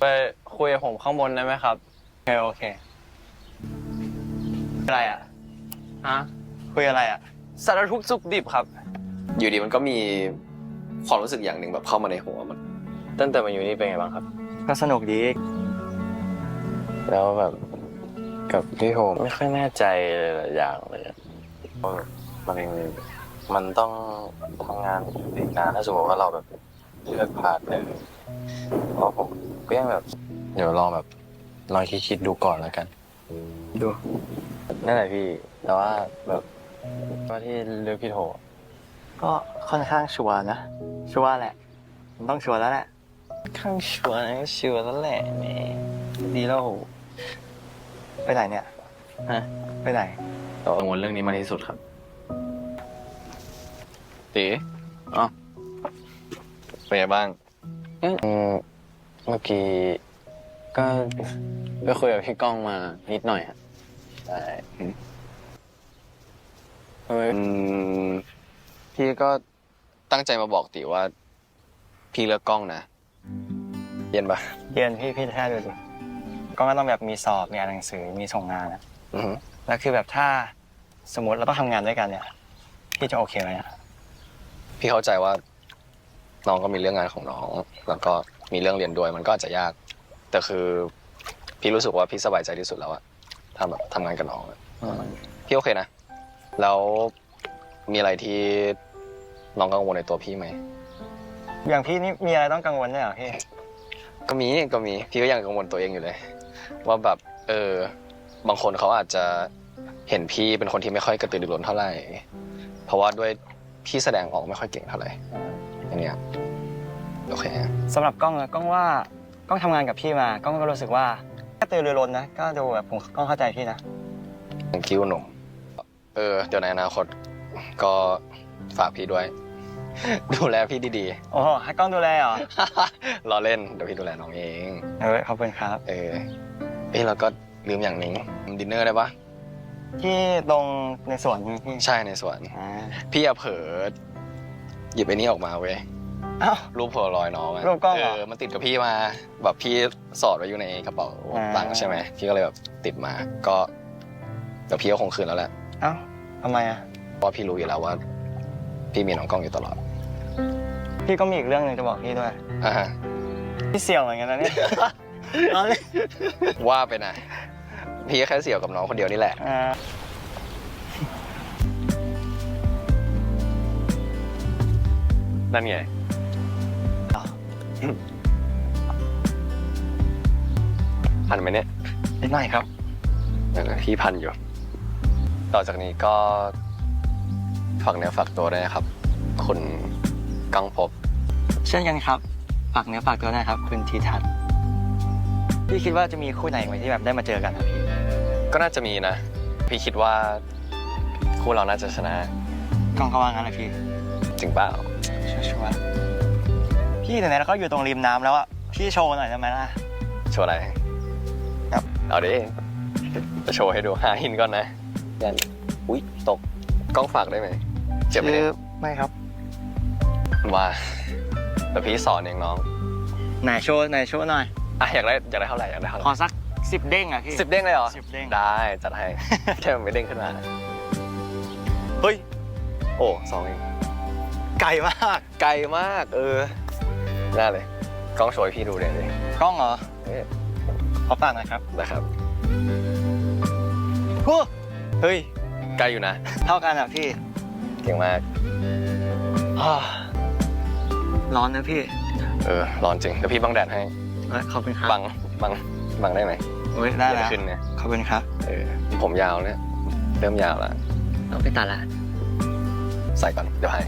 ไปคุยกับผมข้างบนได้ไหมครับโอเคโอเค อะไรอะ ฮะ คุยอะไรอะสารทุกข์สุขดิบครับ อยู่ดีมันก็มีความรู้สึกอย่างหนึ่งแบบเข้ามาในหัวมัน ตั้งแต่มาอยู่นี่เป็นไงบ้างครับ ก็สนุกดี แล้วแบบกับพี่โฮมไม่ค่อยแน่ใจหลายๆอย่างเลยอะว่ามันมันต้องทำงานอีกนานถ้าสมมติว่าเราแบบ เลือกพาร์ทเนอร์เพราะผมก็ยังแบบ เดี๋ยวลองแบบลองคิดๆดูก่อนแล้วกัน ดูนั่นแหละพี่ แต่ว่าแบบว่าที่เลือกพี่โทก็ค่อนข้างชัวร์นะ ชัวร์แหละ มันต้องชัวร์แล้วแหละ ข้างชัวร์นะชัวร์แล้วแหละแหมดีแล้วไปไหนเนี่ย ฮะ ไปไหน กังวลเรื่องนี้มากที่สุดครับตีอ๋อ เป็นไงบ้าง อืมเมื่อกี้ก็ไปคุยกับพี่ก้องมานิดหน่อยอะใช่เฮ้ยอืม พี่ก็ตั้งใจมาบอกติว่า พี่เลือกกล้องนะ เย็นปะเรียนพี่พี่แท้ดูดิก็ไม่ต้องแบบมีสอบมีอ่านหนังสือมีส่งงานนะอือหือแล้วคือแบบถ้าสมมติเราต้องทำงานด้วยกันเนี่ย พี่จะโอเคไหมอะพี่เข้าใจว่า น้องก็มีเรื่องงานของน้อง แล้วก็มีเรื่องเรียนด้วย มันก็อาจจะยาก แต่คือพี่รู้สึกว่าพี่สบายใจที่สุดแล้วอะทำแบบทำงานกับน้องอะพี่โอเคนะ แล้วมีอะไรที่น้องกังวลในตัวพี่ไหม อย่างพี่นี่มีอะไรต้องกังวลเนี่ยเหรอพี่ ก็มีก็มีพี่ก็ยังกังวลตัวเองอยู่เลย ว่าแบบเออบางคนเขาอาจจะเห็นพี่เป็นคนที่ไม่ค่อยกระตือรือร้นเท่าไหร่ เพราะว่าด้วย พี่แสดงออกไม่ค่อยเก่งเท่าไหร่อย่างเนี้ยโอเคสำหรับกล้องนะกล้องว่ากล้องทำงานกับพี่มากล้องก็รู้สึกว่าแค่ตื่นเรือร้นนะก็ดูแบบผมกล้องเข้าใจพี่นะของคิ้วหนุ่มเออเดี๋ยวในอนาคตก็ฝากพี่ด้วย ดูแลพี่ดีโอ้โหให้กล้องดูแลเหรอๆ รอเล่นเดี๋ยวพี่ดูแลน้องเอง เออขอบคุณครับ เออเอ้ยแล้วก็ลืมอย่างหนึงดินเนอร์ได้ปะ ที่ตรงในสวนพี่ใช่ในสวนอ่าพี่อะเผลอหยิบไอ้นี่ออกมาเว้ยอ้าว รูปโพลารอยด์น้องอะรูปกล้องเหรอเออมันติดกับพี่มาแบบพี่สอดไว้อยู่ในกระเป๋าอ่า ตังค์ใช่ไหมพี่ก็เลยแบบติดมาก็เดี๋ยวพี่ก็คงคืนแล้วแหละเอ้าทำไมอะ เพราะว่าพี่รู้อยู่แล้วว่า พี่มีน้องกล้องอยู่ตลอดพี่ก็มีอีกเรื่องหนึ่งจะบอกพี่ด้วย อ่าฮะพี่เสี่ยวเหมือนกันนะเนี่ย เอาเลยว่าไปนะ พี่ก็แค่เสี่ยวกับน้องคนเดียวนี่แหละ อ่านั่นไง พันไหมเนี่ยนิดหน่อยครับเออพี่พันอยู่ ต่อจากนี้ก็ฝากเนื้อฝากตัวด้วยนะครับ คุณกังภพบ เช่นกันครับฝากเนื้อฝากตัวนะครับ คุณทีทัศน์พี่คิดว่าจะมีคู่ไหนไหมที่แบบได้มาเจอกันครับพี่ ก็น่าจะมีนะ พี่คิดว่า คู่เราน่าจะชนะกล้องเขาว่างั้นเลยพี่จริงเปล่าชัวร์ๆพี่ไหนๆเราก็อยู่ตรงริมน้ำแล้วอะพี่โชว์หน่อยได้ไหมล่ะ โชว์อะไรครับ เอาดิจะโชว์ให้ดูหาหินก่อนนะยันอุ๊ย ตกกล้องฝากได้ไหมเจ็บไหมคืเนี่อยไม่ครับว่าแต่พี่สอนเองน้อง ไหนโชว์ไหนโชว์หน่อย อะอยากได้อยากได้เท่าไหร่อยากได้เท่าไหขอร่สัก สิบเด้งอะพี่ สิบเด้งเลยเหรอสิบเด้ง ได้จัดให้ แค่มันไม่เด้งขึ้นมา เฮ้ย โอ้สองเอง ไกลมาก ไกลมาก เออ น่าเลย กล้องโชว์ให้พี่ดูเลยดิกล้องเหรอเอ๊ะขอฝากหน่อยครับนะครับฮู้เฮ้ย ไกลอยู่นะ เท่ากันอะพี่เก่งมากอ่าร้อนนะพี่เออร้อนจริงเดี๋ยวพี่บังแดดให้ เอ้ยขอบคุณครับ บัง บัง บังได้ไหม โอ้ยได้เดี๋ยวแล้วขึ้นเนี่ยขอบคุณครับ เออผมยาวเนี่ย เริ่มยาวแล้วต้องไปตัดละใส่ก่อน เดี๋ยวให้